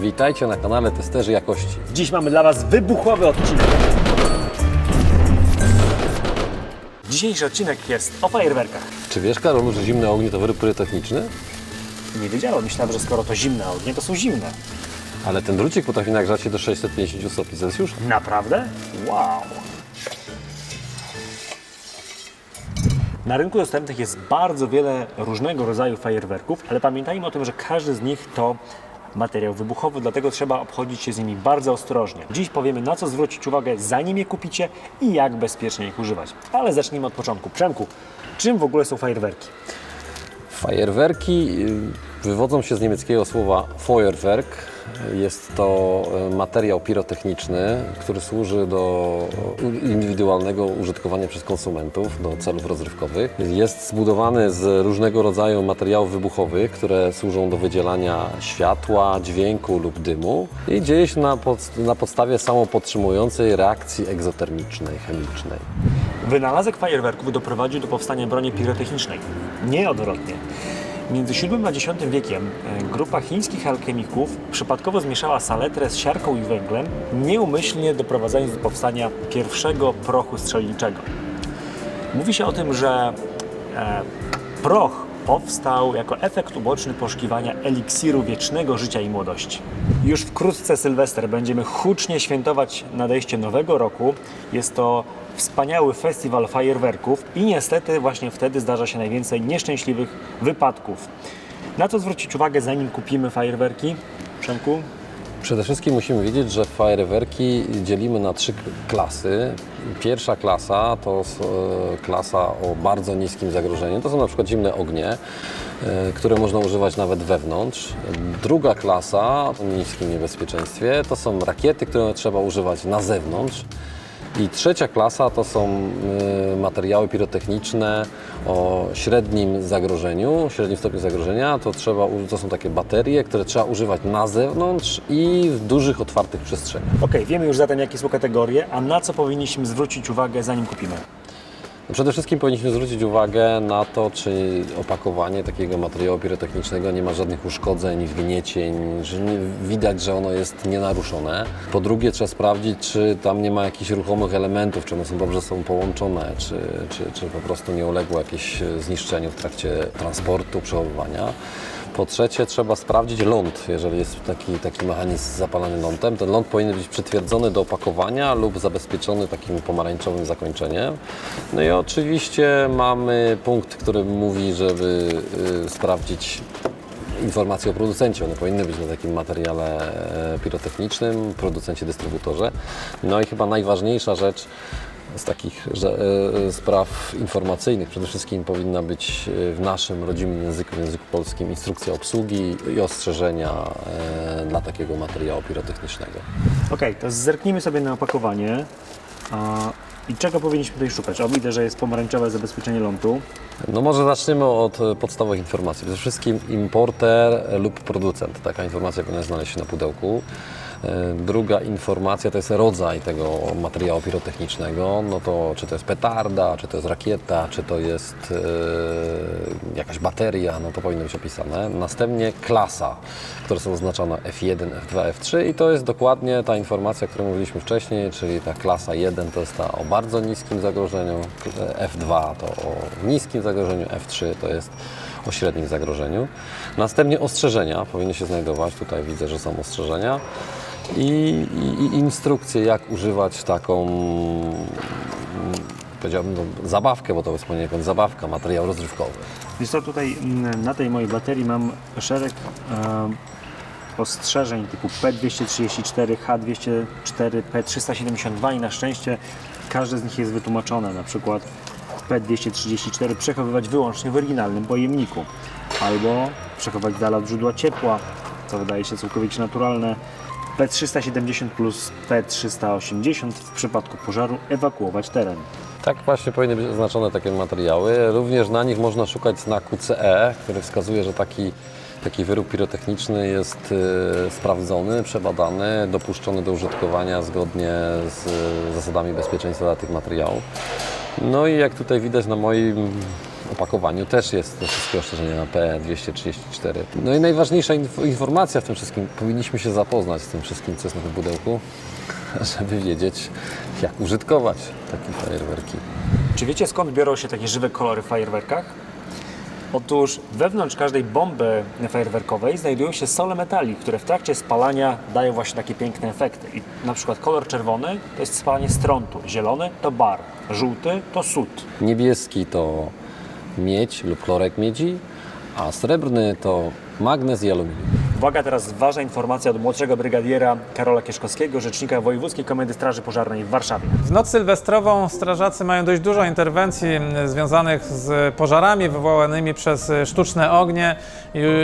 Witajcie na kanale Testerzy Jakości. Dziś mamy dla Was wybuchowy odcinek. Dzisiejszy odcinek jest o fajerwerkach. Czy wiesz, Karolu, że zimne ognie to wyrób pyrotechniczny? Nie wiedziałem, myślałem, że skoro to zimne ognie, to są zimne. Ale ten drucik potrafi nagrzać się do 650 stopni Celsjusza. Naprawdę? Wow. Na rynku dostępnych jest bardzo wiele różnego rodzaju fajerwerków, ale pamiętajmy o tym, że każdy z nich to materiał wybuchowy, dlatego trzeba obchodzić się z nimi bardzo ostrożnie. Dziś powiemy na co zwrócić uwagę zanim je kupicie i jak bezpiecznie ich używać. Ale zacznijmy od początku. Przemku, czym w ogóle są fajerwerki? Fajerwerki y, wywodzą się z niemieckiego słowa Feuerwerk. Jest to y, materiał pirotechniczny, który służy do indywidualnego użytkowania przez konsumentów do celów rozrywkowych. Jest zbudowany z różnego rodzaju materiałów wybuchowych, które służą do wydzielania światła, dźwięku lub dymu i dzieje się na, pod, na podstawie samopodtrzymującej reakcji egzotermicznej, chemicznej. Wynalazek fajerwerków doprowadził do powstania broni pirotechnicznej. Nie odwrotnie. Między VII a X wiekiem e, grupa chińskich alchemików przypadkowo zmieszała saletrę z siarką i węglem, nieumyślnie doprowadzając do powstania pierwszego prochu strzelniczego. Mówi się o tym, że e, proch powstał jako efekt uboczny poszukiwania eliksiru wiecznego życia i młodości. Już wkrótce Sylwester będziemy hucznie świętować nadejście nowego roku. Jest to wspaniały festiwal fajerwerków i niestety właśnie wtedy zdarza się najwięcej nieszczęśliwych wypadków. Na co zwrócić uwagę zanim kupimy fajerwerki? Przemku? Przede wszystkim musimy wiedzieć, że fajerwerki dzielimy na trzy klasy. Pierwsza klasa to e, klasa o bardzo niskim zagrożeniu. To są na przykład zimne ognie, e, które można używać nawet wewnątrz. Druga klasa o niskim niebezpieczeństwie to są rakiety, które trzeba używać na zewnątrz. I trzecia klasa to są y, materiały pirotechniczne o średnim zagrożeniu, średnim stopniu zagrożenia. To, trzeba, to są takie baterie, które trzeba używać na zewnątrz i w dużych, otwartych przestrzeniach. Ok, wiemy już zatem jakie są kategorie, a na co powinniśmy zwrócić uwagę zanim kupimy? Przede wszystkim powinniśmy zwrócić uwagę na to, czy opakowanie takiego materiału pirotechnicznego nie ma żadnych uszkodzeń, wgniecień, że nie, widać, że ono jest nienaruszone. Po drugie, trzeba sprawdzić, czy tam nie ma jakichś ruchomych elementów, czy one są dobrze są połączone, czy, czy, czy po prostu nie uległo jakieś zniszczeniu w trakcie transportu, przechowywania. Po trzecie, trzeba sprawdzić ląd. Jeżeli jest taki, taki mechanizm z zapalanym lądem, ten ląd powinien być przytwierdzony do opakowania lub zabezpieczony takim pomarańczowym zakończeniem. No i oczywiście mamy punkt, który mówi, żeby y, sprawdzić informacje o producencie. One powinny być na takim materiale e, pirotechnicznym, producencie, dystrybutorze. No i chyba najważniejsza rzecz z takich że, e, spraw informacyjnych przede wszystkim powinna być e, w naszym rodzimym języku, w języku polskim, instrukcja obsługi i ostrzeżenia dla takiego materiału pirotechnicznego. Ok, to zerknijmy sobie na opakowanie. I czego powinniśmy tutaj szukać? O, widzę, że jest pomarańczowe zabezpieczenie lądu. No może zaczniemy od e, podstawowych informacji. Przede wszystkim importer lub producent. Taka informacja powinna znaleźć się na pudełku. E, Druga informacja to jest rodzaj tego materiału pirotechnicznego. No to czy to jest petarda, czy to jest rakieta, czy to jest e, jakaś bateria, no to powinno być opisane. Następnie klasa, które są oznaczone F1, F2, F3 i to jest dokładnie ta informacja, o której mówiliśmy wcześniej, czyli ta klasa 1 to jest ta o bardzo niskim zagrożeniu, F2 to o niskim zagrożeniu, F3 to jest o średnim zagrożeniu. Następnie ostrzeżenia powinny się znajdować, tutaj widzę, że są ostrzeżenia i, i, instrukcje, jak używać taką powiedziałbym, no, zabawkę, bo to jest poniekąd zabawka, materiał rozrywkowy. Wiesz co, tutaj mm, na tej mojej baterii mam szereg e, ostrzeżeń typu P234, H204, P372 i na szczęście każde z nich jest wytłumaczone. Na przykład P234 przechowywać wyłącznie w oryginalnym pojemniku albo przechowywać dala od źródła ciepła, co wydaje się całkowicie naturalne. P370 plus P380 w przypadku pożaru ewakuować teren. Tak właśnie powinny być oznaczone takie materiały. Również na nich można szukać znaku CE, który wskazuje, że taki, taki wyrób pirotechniczny jest e, sprawdzony, przebadany, dopuszczony do użytkowania zgodnie z e, zasadami bezpieczeństwa dla tych materiałów. No i jak tutaj widać na moim opakowaniu też jest te wszystkie ostrzeżenia na P234. No i najważniejsza inf- informacja w tym wszystkim, powinniśmy się zapoznać z tym wszystkim, co jest na tym pudełku, żeby wiedzieć, jak użytkować takie fajerwerki. Czy wiecie skąd biorą się takie żywe kolory w fajerwerkach? Otóż wewnątrz każdej bomby fajerwerkowej znajdują się sole metali, które w trakcie spalania dają właśnie takie piękne efekty. I na przykład kolor czerwony to jest spalanie strontu, zielony to bar, żółty to sód. Niebieski to miedź lub chlorek miedzi, a srebrny to magnez i aluminium. Uwaga, teraz ważna informacja od młodszego brygadiera Karola Kieszkowskiego, rzecznika Wojewódzkiej Komendy Straży Pożarnej w Warszawie. W noc sylwestrową strażacy mają dość dużo interwencji m, związanych z pożarami wywołanymi przez e, sztuczne ognie.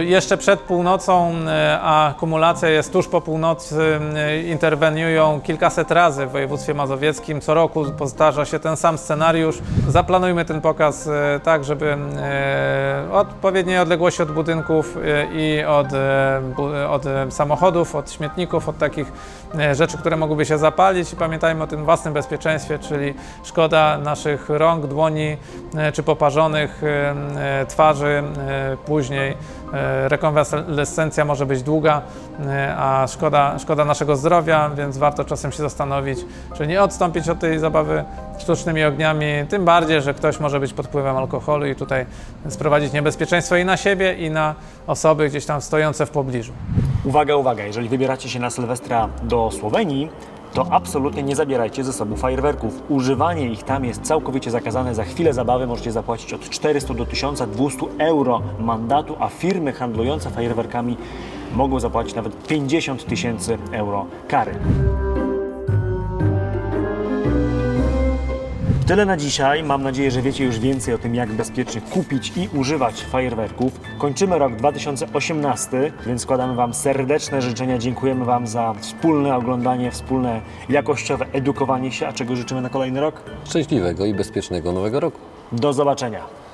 Jeszcze przed północą, m, a kumulacja jest tuż po północy, m, interweniują kilkaset razy w województwie mazowieckim. Co roku powtarza się ten sam scenariusz. Zaplanujmy ten pokaz e, tak, żeby e, odpowiedniej odległości od budynków e, i od, e, od e, samochodów, od śmietników, od takich e, rzeczy, które mogłyby się zapalić i pamiętajmy o tym własnym bezpieczeństwie, czyli szkoda naszych rąk, dłoni e, czy poparzonych twarzy później. E, Rekonwalescencja może być długa, e, a szkoda, szkoda naszego zdrowia, więc warto czasem się zastanowić, czy nie odstąpić od tej zabawy sztucznymi ogniami, tym bardziej, że ktoś może być pod wpływem alkoholu i tutaj sprowadzić niebezpieczeństwo i na siebie, i na osoby gdzieś tam stojące w pobliżu. Uwaga, uwaga, jeżeli wybieracie się na Sylwestra do Słowenii, to absolutnie nie zabierajcie ze sobą fajerwerków. Używanie ich tam jest całkowicie zakazane. Za chwilę zabawy możecie zapłacić od 400 do 1200 euro mandatu, a firmy handlujące fajerwerkami mogą zapłacić nawet 50 tysięcy euro kary. Tyle na dzisiaj. Mam nadzieję, że wiecie już więcej o tym, jak bezpiecznie kupić i używać fajerwerków. Kończymy rok 2018, więc składamy Wam serdeczne życzenia. Dziękujemy Wam za wspólne oglądanie, wspólne jakościowe edukowanie się. A czego życzymy na kolejny rok? Szczęśliwego i bezpiecznego nowego roku. Do zobaczenia.